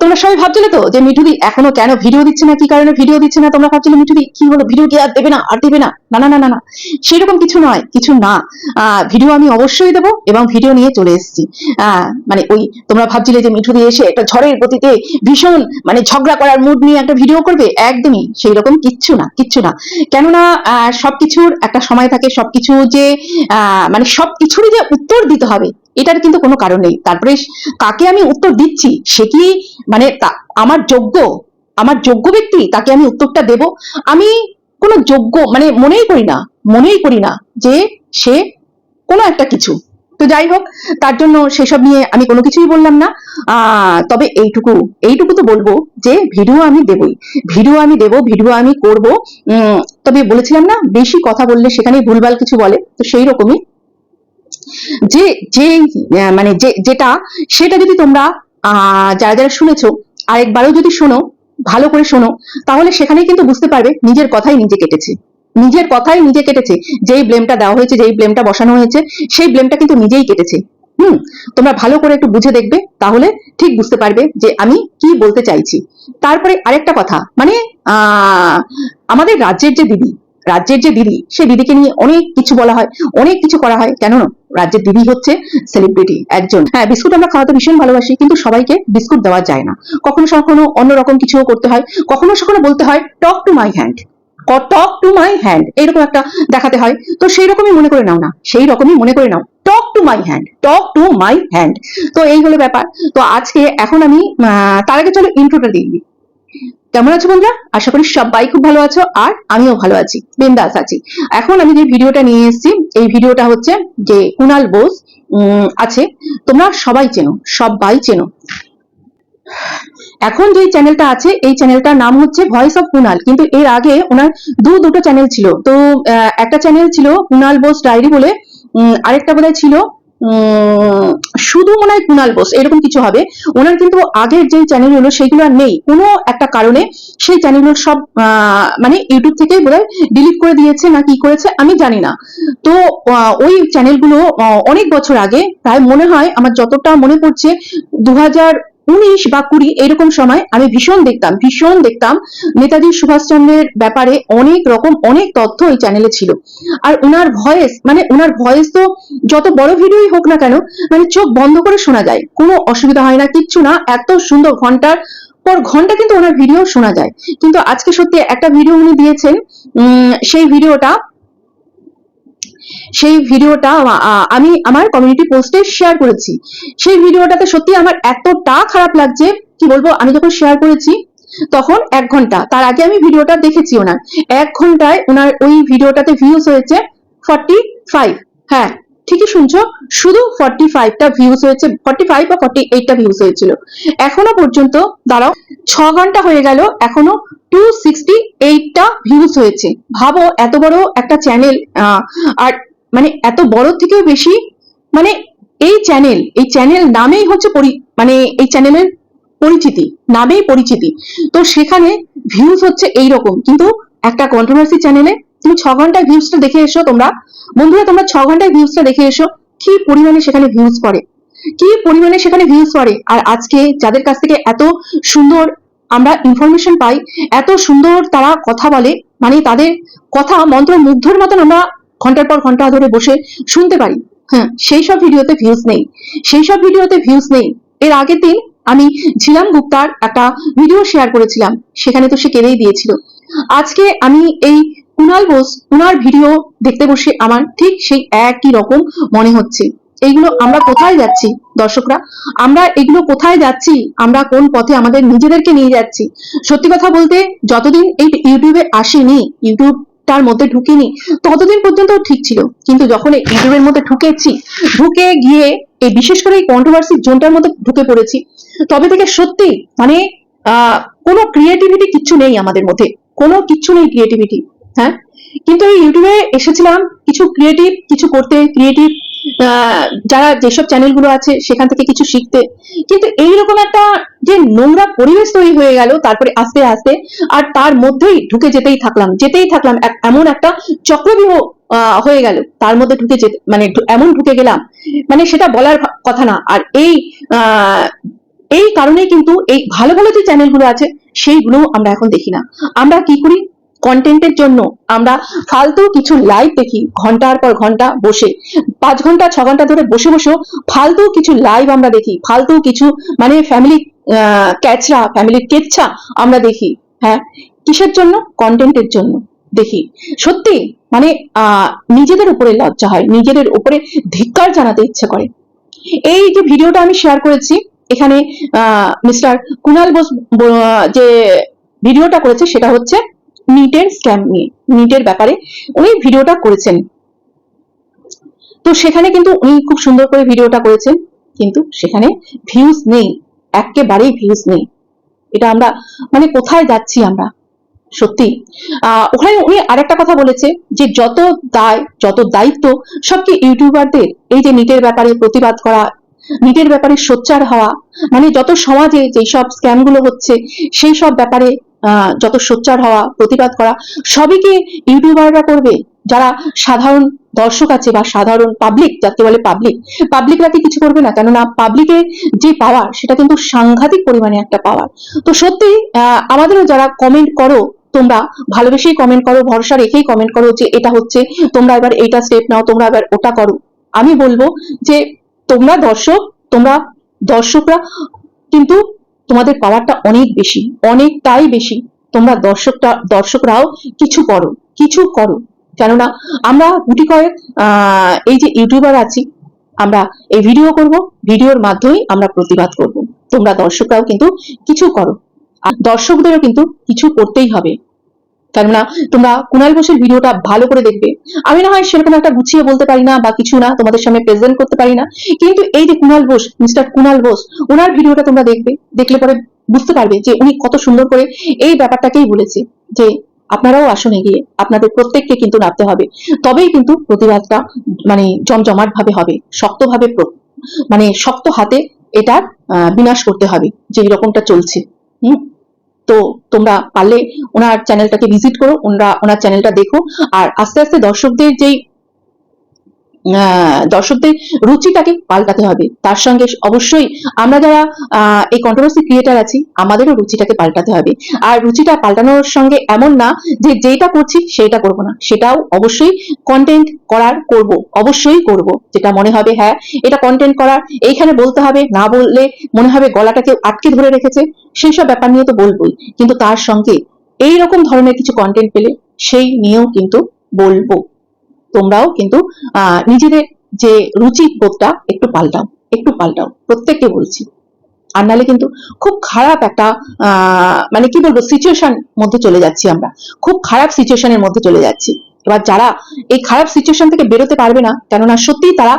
তোমরা সবাই ভাবছিলে তো যে মিঠুদি এখনও কেন ভিডিও দিচ্ছে না? কি কারণে ভিডিও দিচ্ছে না? তোমরা ভাবছিলে মিঠুদি কি হলো? ভিডিও কি আর দেবে না? আর দেবে না? না না না না সেরকম কিছু নয়, কিছু না। ভিডিও আমি অবশ্যই দেবো এবং ভিডিও নিয়ে চলে এসেছি। মানে ওই তোমরা ভাবছিলে যে মিঠুদি এসে একটা ঝড়ের গতিতে ভীষণ মানে ঝগড়া করার মুড নিয়ে একটা ভিডিও করবে? একদমই সেই রকম কিচ্ছু না কিচ্ছু না। কেননা সবকিছুর একটা সময় থাকে, সবকিছু যে মানে সবকিছুরই যে উত্তর দিতে হবে, এটার কিন্তু কোনো কারণ নেই। তারপরে কাকে আমি উত্তর দিচ্ছি, সে কি মানে আমার যোগ্য আমার যোগ্য ব্যক্তি তাকে আমি উত্তরটা দেব। আমি কোনো যোগ্য মানে মনেই করি না, মনেই করি না যে সে কোনো একটা কিছু। তো যাই হোক, তার জন্য সেসব নিয়ে আমি কোনো কিছুই বললাম না। তবে এইটুকু এইটুকু তো বলব যে ভিডিও আমি দেবই। ভিডিও আমি দেব, ভিডিও আমি করব। তবে বলেছিলাম না, বেশি কথা বললে সেখানে ভুলভাল কিছু বলে। তো সেই রকমই। যে যে মানে যে, যেটা, সেটা যদি তোমরা যারা যারা শুনেছো, আরেকবারও যদি শোনো, ভালো করে শোনো, তাহলে সেখানে কিন্তু বুঝতে পারবে নিজের কথাই নিজে কেটেছে। নিজের কথাই নিজে কেটেছে। যেই ব্লেমটা দেওয়া হয়েছে, যেই ব্লেমটা বসানো হয়েছে, সেই ব্লেমটা কিন্তু নিজেই কেটেছে। হুম? তোমরা ভালো করে একটু বুঝে দেখবে, তাহলে ঠিক বুঝতে পারবে যে আমি কি বলতে চাইছি। তারপরে আরেকটা কথা মানে আমাদের রাজ্যের যে দিদি রাজ্যের যে দিদি সেই দিদিকে নিয়ে অনেক কিছু বলা হয়, অনেক কিছু করা হয়। কেন? রাজ্যের দিদি হচ্ছে সেলিব্রিটি একজন। হ্যাঁ বিস্কুট আমরা খাওয়াতে ভীষণ ভালোবাসি, কিন্তু সবাইকে বিস্কুট দেওয়া যায় না। কখনো কখনো অন্যরকম কিছু করতে হয়, কখনো কখনো বলতে হয় talk to my hand talk to my hand এইরকম একটা দেখাতে হয়। তো সেই রকমই মনে করে নাও না, সেই রকমই মনে করে নাও talk to my hand talk to my hand তো এই হলো ব্যাপার। তো আজকে এখন আমি তার আগে চলো ইন্ট্রোটা দিয়ে দিই। কেমন আছো বন্ধুরা? আশা করি সবাই খুব ভালো আছো, আর আমিও ভালো আছি, বিন্দাস আছি। এখন আমি যে ভিডিওটা নিয়ে এসেছি, এই ভিডিওটা হচ্ছে যে কুনাল বোস আছে। তোমরা সবাই চেনো সবাই চেনো। এখন যে চ্যানেলটা আছে, এই চ্যানেলটার নাম হচ্ছে ভয়েস অফ কুনাল কিন্তু এর আগে ওনার দু, দুটো চ্যানেল ছিল। তো একটা চ্যানেল ছিল কুনাল বোস ডায়েরি বলে আরেকটা বোধহয় ছিল শুধু মনে হয় কুনাল বোস, এরকম কিছু হবে। ওনার কিন্তু আগের যে চ্যানেলগুলো সেগুলো আর নেই। কোনো একটা কারণে সেই চ্যানেলগুলো সব মানে ইউটিউব থেকে বোধ ডিলিট করে দিয়েছে না কি করেছে, আমি জানি না। তো ওই চ্যানেলগুলো অনেক বছর আগে প্রায় মনে হয়, আমার যতটা মনে পড়ছে দু হাজার উনিশ বা কুড়ি এরকম সময় আমি ভীষণ দেখতাম ভীষণ দেখতাম নেতাজি সুভাষচন্দ্রের ব্যাপারে অনেক রকম, অনেক তথ্য ওই চ্যানেলে ছিল। আর ওনার ভয়েস মানে ওনার ভয়েস তো যত বড় ভিডিওই হোক না কেন মানে চোখ বন্ধ করে শোনা যায়। কোনো অসুবিধা হয় না, কিচ্ছু না, এত সুন্দর ঘণ্টার পর ঘণ্টা কিন্তু ওনার ভিডিও শোনা যায়। কিন্তু আজকে সত্যি একটা ভিডিও উনি দিয়েছেন সেই ভিডিওটা সেই ভিডিওটা আমি আমার কমিউনিটি পোস্টে শেয়ার করেছি। সেই ভিডিওটাতে সত্যি আমার এতটা খারাপ লাগছে, কি বলব, আমি যখন শেয়ার করেছি, তখন এক ঘণ্টা, তার আগে আমি ভিডিওটা দেখেছি ওনার। এক ঘন্টায় ওনার ওই ভিডিওটাতে ভিউজ হয়েছে ফর্টি ফাইভ হ্যাঁ ঠিকই শুনছো, শুধু ফর্টি ফাইভটা ভিউজ হয়েছে ফর্টি ফাইভ বা ফর্টি এইটটা ভিউজ হয়েছিল। এখনও পর্যন্ত, দাঁড়াও, ছ ঘণ্টা হয়ে গেল, এখনও টু সিক্সটি এইটটা ভিউজ হয়েছে। ভাবো, এত বড় একটা চ্যানেল আর মানে এত বড় থেকেও বেশি মানে এই চ্যানেল এই চ্যানেল নামেই হচ্ছে মানে এই চ্যানেলের পরিচিতি, নামেই পরিচিতি। তো সেখানে ভিউজ হচ্ছে এই রকম কিন্তু একটা কন্ট্রোভার্সি চ্যানেলে তুমি ছ ঘন্টায় ভিউজটা দেখে এসো তোমরা। বন্ধুরা, তোমরা ছ ঘন্টায় ভিউজটা দেখে এসো, কি পরিমাণে সেখানে ভিউজ পড়ে কি পরিমাণে সেখানে ভিউজ পড়ে আর আজকে যাদের কাছ থেকে এত সুন্দর আমরা ইনফরমেশন পাই, এত সুন্দর তারা কথা বলে মানে তাদের কথা মন্ত্রমুগ্ধর মতন আমরা ঘণ্টার পর ঘণ্টা ধরে বসে শুনতে পারি। হ্যাঁ সেই সব ভিডিওতে ভিউজ নেই। সেই সব ভিডিওতে ভিউজ নেই। এর আগের দিন আমি ঝিলাম গুপ্তার একটা ভিডিও শেয়ার করেছিলাম। সেখানে তো সে কেঁদেই দিয়েছিল। আজকে আমি এই কুনাল বোস, উনার ভিডিও দেখতে বসে আমার ঠিক সেই একই রকম মনে হচ্ছে। এইগুলো আমরা কোথায় যাচ্ছি, দর্শকরা? আমরা এগুলো কোথায় যাচ্ছি? আমরা কোন পথে আমাদের নিজেদেরকে নিয়ে যাচ্ছি? সত্যি কথা বলতে যতদিন এই ইউটিউবে আসেনি ইউটিউবটার মধ্যে ঢুকিনি। ততদিন পর্যন্ত ঠিক ছিল। কিন্তু যখন এই ইউটিউবের মধ্যে ঢুকেছি, ঢুকে গিয়ে এই বিশেষ করে এই কন্ট্রোভার্সি জোনটার মধ্যে ঢুকে পড়েছি, তবে থেকে সত্যি মানে কোনো ক্রিয়েটিভিটি কিচ্ছু নেই আমাদের মধ্যে। কোনো কিচ্ছু নেই ক্রিয়েটিভিটি হ্যাঁ? কিন্তু এই ইউটিউবে এসেছিলাম কিছু ক্রিয়েটিভ কিছু করতে ক্রিয়েটিভ যারা যেসব চ্যানেলগুলো আছে, সেখান থেকে কিছু শিখতে। কিন্তু এইরকম একটা যে নোংরা পরিবেশ তৈরি হয়ে গেল, তারপরে আস্তে আস্তে আর তার মধ্যেই ঢুকে যেতেই থাকলাম। যেতেই থাকলাম এমন একটা চক্রবিহ হয়ে গেল। তার মধ্যে ঢুকে যেতে মানে এমন ঢুকে গেলাম। মানে সেটা বলার কথা না। আর এই এই কারণেই কিন্তু এই ভালো ভালো যে চ্যানেলগুলো আছে সেইগুলো আমরা এখন দেখি না। আমরা কি করি? কন্টেন্টের জন্য আমরা ফালতু কিছু লাইভ দেখি ঘণ্টার পর ঘণ্টা বসে, পাঁচ ঘণ্টা, ছ ঘণ্টা ধরে বসে বসে ফালতু কিছু লাইভ আমরা দেখি, ফালতু কিছু মানে ফ্যামিলি ক্যাচরা ফ্যামিলির কেচ্ছা আমরা দেখি হ্যাঁ কিসের জন্য? কন্টেন্টের জন্য দেখি। সত্যি মানে নিজেদের উপরে লজ্জা হয়, নিজেদের উপরে ধিক্কার জানাতে ইচ্ছে করে। এই যে ভিডিওটা আমি শেয়ার করেছি, এখানে মিস্টার কুনাল বোস যে ভিডিওটা করেছে সেটা হচ্ছে নিটের স্ক্যাম নিয়ে নিটের ব্যাপারে উনি ভিডিওটা করেছেন। তো সেখানে কিন্তু উনি খুব সুন্দর করে ভিডিওটা করেছেন, কিন্তু সেখানে ভিউজ নেই একেবারেই ভিউজ নেই। এটা আমরা মানে কোথায় যাচ্ছি আমরা? সত্যি। আহ, ওখানে উনি আরেকটা কথা বলেছে, যে যত দায়, যত দায়িত্ব সব কি ইউটিউবারদের, এই যে নিটের ব্যাপারে প্রতিবাদ করা নিটের ব্যাপারে সোচ্চার হওয়া মানে যত সমাজে যেই সব স্ক্যামগুলো হচ্ছে, সেই সব ব্যাপারে যত সোচ্চার হওয়া, প্রতিবাদ করা, সবই কি ইউটিউবাররা করবে? যারা সাধারণ দর্শক আছে বা সাধারণ পাবলিক যাকে বলে পাবলিক পাবলিকরা কি কিছু করবে না? কেননা পাবলিকের যে পাওয়ার সেটা কিন্তু সাংঘাতিক পরিমাণে একটা পাওয়ার তো সত্যি আমাদেরও যারা কমেন্ট করো, তোমরা ভালোবেসেই কমেন্ট করো, ভরসা রেখেই কমেন্ট করো যে এটা হচ্ছে, তোমরা এবার এইটা স্টেপ নাও, তোমরা এবার ওটা করো। আমি বলব যে তোমরা দর্শক, তোমরা দর্শকরা কিন্তু তোমাদের পাওয়ারটা অনেক বেশি, অনেকটাই বেশি। তোমরা দর্শকটা, দর্শকরাও কিছু করো কিছু করো। কেননা আমরা গুটি কয়েক এই যে ইউটিউবার আছি, আমরা এই ভিডিও করব, ভিডিওর মাধ্যমেই আমরা প্রতিবাদ করব। তোমরা দর্শকরাও কিন্তু কিছু করো। দর্শকদেরও কিন্তু কিছু করতেই হবে। কেননা তোমরা কুণাল বোসের ভিডিওটা ভালো করে দেখবে। আমি না হয় সেরকম একটা গুছিয়ে বলতে পারি না বা কিছু না তোমাদের সামনে প্রেজেন্ট করতে পারি না। কিন্তু এই যে কুণাল বোস মিস্টার কুণাল বোস ওনার ভিডিওটা তোমরা দেখবে, দেখলে পরে বুঝতে পারবে যে উনি কত সুন্দর করে এই ব্যাপারটাকেই বলেছে যে আপনারাও আসুন এগিয়ে, আপনাদের প্রত্যেককে কিন্তু নামতে হবে। তবেই কিন্তু প্রতিবাদটা মানে জমজমাট ভাবে হবে, শক্তভাবে মানে শক্ত হাতে এটার বিনাশ করতে হবে, যে রকমটা চলছে। হুম? তো তোমরা পারলে ওনার চ্যানেলটাকে ভিজিট করো, ওনারা, ওনার চ্যানেলটা দেখো। আর আস্তে আস্তে দর্শকদের যেই দর্শকদের রুচিটাকে পাল্টাতে হবে। তার সঙ্গে অবশ্যই আমরা যারা এই কন্ট্রোভার্সি ক্রিয়েটার আছি, আমাদেরও রুচিটাকে পাল্টাতে হবে। আর রুচিটা পাল্টানোর সঙ্গে এমন না যে যেটা করছি সেটা করব না। সেটাও অবশ্যই কন্টেন্ট করার করব, অবশ্যই করব। যেটা মনে হবে হ্যাঁ এটা কন্টেন্ট করার, এইখানে বলতে হবে, না বললে মনে হবে গলাটাকে আটকে ধরে রেখেছে। সেই সব ব্যাপার নিয়ে তো বলবোই। কিন্তু তার সঙ্গে এই রকম ধরনের কিছু কন্টেন্ট পেলে সেই নিয়েও কিন্তু বলব। তোমরাও কিন্তু নিজেদের যে রুচি বোধটা একটু পাল্টাও একটু পাল্টাও, প্রত্যেককে বলছি। আর নাহলে কিন্তু খুব খারাপ একটা মানে কি বলব সিচুয়েশন মধ্যে চলে যাচ্ছি আমরা। খুব খারাপ সিচুয়েশনের মধ্যে চলে যাচ্ছি। এবার যারা এই খারাপ সিচুয়েশন থেকে বেরোতে পারবে না, কেননা সত্যি তারা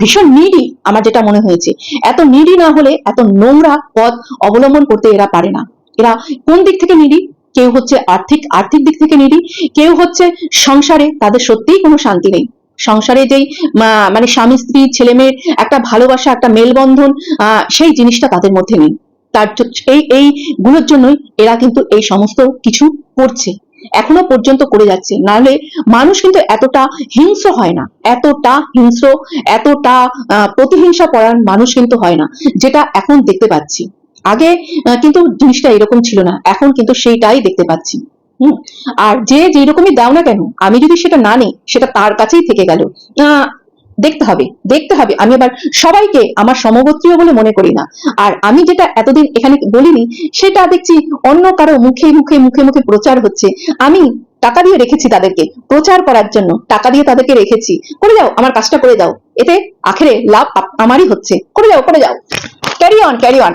ভীষণ নিডি আমার যেটা মনে হয়েছে। এত নিডি না হলে, এত নোংরা পথ অবলম্বন করতে এরা পারে না। এরা কোন দিক থেকে নিডি কেউ হচ্ছে আর্থিক আর্থিক দিক থেকে নিডি কেউ হচ্ছে সংসারে তাদের সত্যিই কোনো শান্তি নেই। সংসারে যেই মানে স্বামী, স্ত্রী ছেলে মেয়ের একটা ভালোবাসা, একটা মেলবন্ধন সেই জিনিসটা তাদের মধ্যে নেই। তার এই এই গুলোর জন্যই এরা কিন্তু এই সমস্ত কিছু করছে। এখনও পর্যন্ত করে যাচ্ছে। নাহলে মানুষ কিন্তু এতটা হিংস্র হয় না। এতটা হিংস্র, এতটা প্রতিহিংসা পরায়ণ মানুষ কিন্তু হয় না, যেটা এখন দেখতে পাচ্ছি। আগে কিন্তু জিনিসটা এরকম ছিল না। এখন কিন্তু সেইটাই দেখতে পাচ্ছি। হুম? আর যে যেই রকমই দাও না কেন, আমি যদি সেটা না নিই, সেটা তার কাছেই থেকে গেল। দেখতে হবে দেখতে হবে। আমি আবার সবাইকে আমার সমগোত্রীয় বলে মনে করি না। আর আমি যেটা এতদিন এখানে বলিনি, সেটা দেখছি অন্য কারও মুখে মুখে মুখে মুখে প্রচার হচ্ছে। আমি টাকা দিয়ে রেখেছি তাদেরকে। প্রচার করার জন্য টাকা দিয়ে তাদেরকে রেখেছি। করে যাও, আমার কাজটা করে যাও এতে আখেরে লাভ আমারই হচ্ছে। করে যাও করে যাও। ক্যারি অন ক্যারি অন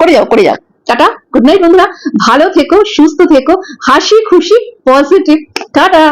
করে যাও করে যাও। টাটা গুড নাইট বন্ধুরা। ভালো থেকো, সুস্থ থেকো, হাসি খুশি পজিটিভ টাটা।